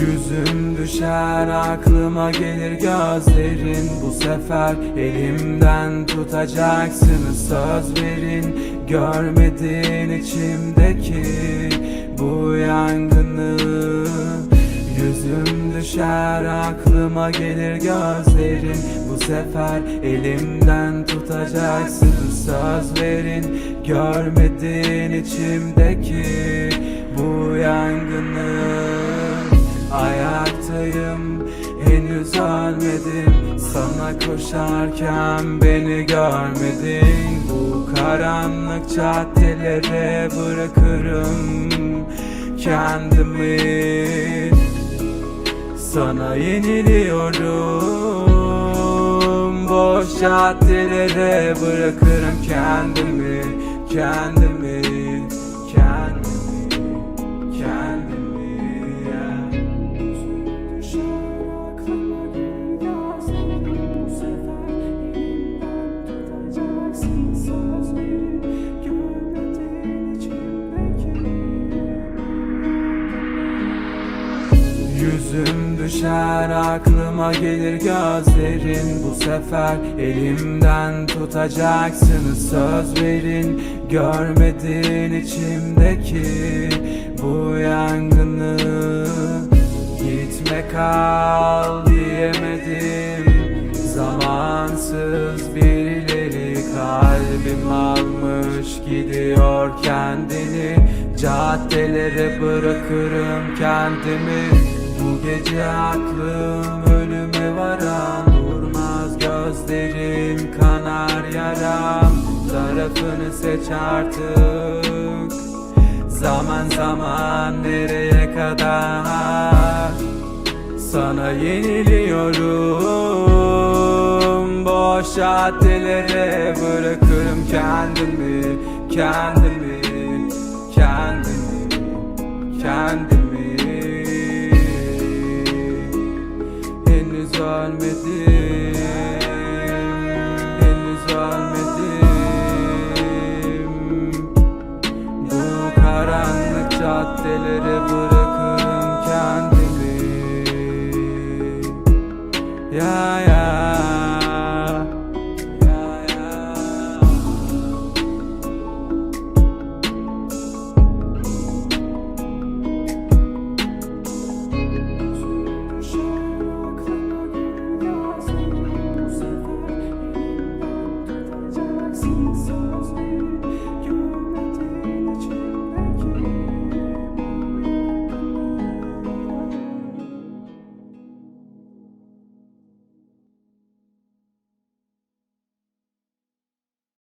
Yüzüm düşer aklıma gelir gözlerin. Bu sefer elimden tutacaksınız söz verin. Görmedin içimdeki aklıma gelir gözlerin. Bu sefer elimden tutacaksınız söz verin Görmedin içimdeki bu yangını. Ayaktayım henüz ölmedim. Sana koşarken beni görmedin. Bu karanlık caddelere bırakırım kendimi Sana yeniliyorum. Boş caddelere bırakırım kendimi Kendimi Yüzüm düşer aklıma gelir gözlerin. Bu sefer elimden tutacaksınız söz verin. Görmedin içimdeki bu yangını. Gitme kal diyemedim. Zamansız birileri kalbim almış gidiyor kendini. Caddelere bırakırım kendimi Bu gece aklım ölüme varan Durmaz gözlerim kanar yaram. Tarafını seç artık Zaman zaman nereye kadar? Sana yeniliyorum Boş caddelere bırakırım kendimi Kendimi Kendimi Kendimi üzülmedim Henüz ölmedim Bu karanlık caddelere bırak